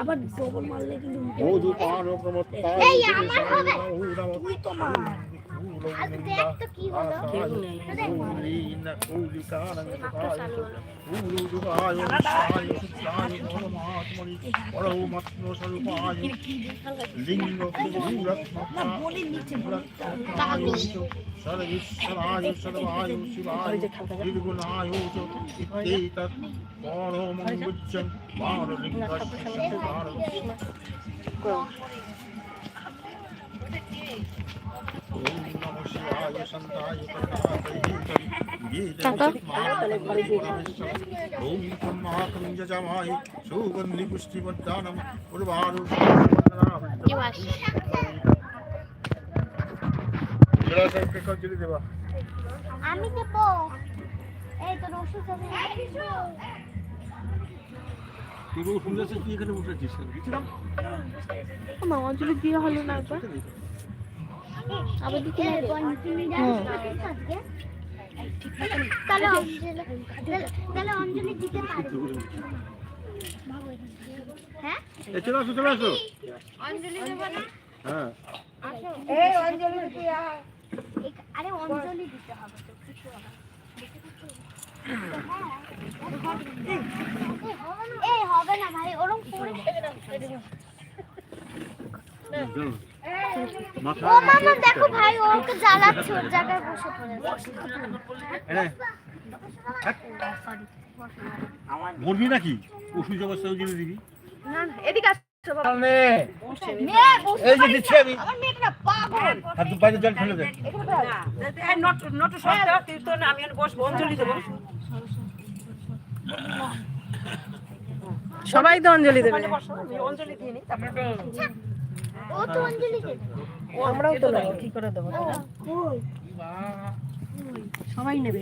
আবার ডবল মারলে কিন্তু সর্বেশ্বরায় সর্বায় শিবায় নির্গুণায় ইত্যেতৎ পরমঙ্গুজ্জং পারলিঙ্গস্য ওম সুগন্ধি পুষ্টিবর্ধনম উর্বারু দেবা আমি দেবো। এই ওষুধ হবে তুই সুন্দর তুই এখানে উঠেছিস মা অঞ্জলি দিয়ে হলো না একবার চলে আসো চলে আসো হ্যাঁ আরে হবে না। ভাই মাথা ও মামা দেখো ভাই ও ওকে জ্বালাচ্ছে ওর জায়গায় বসে পড়ে এনে মরবি নাকি? ওষুধ অবস্থা দিবি। এদিকে এই যে দিচ্ছি আমি। আর দু বাইরে জল ফেলে আমি বসবো অঞ্জলি দেবো। সবাই তো অঞ্জলি দেবে। অঞ্জলি দিয়ে নি তারপরে ও তো অঞ্জলি আমরাও তো কি করে দেবো সবাই নেবে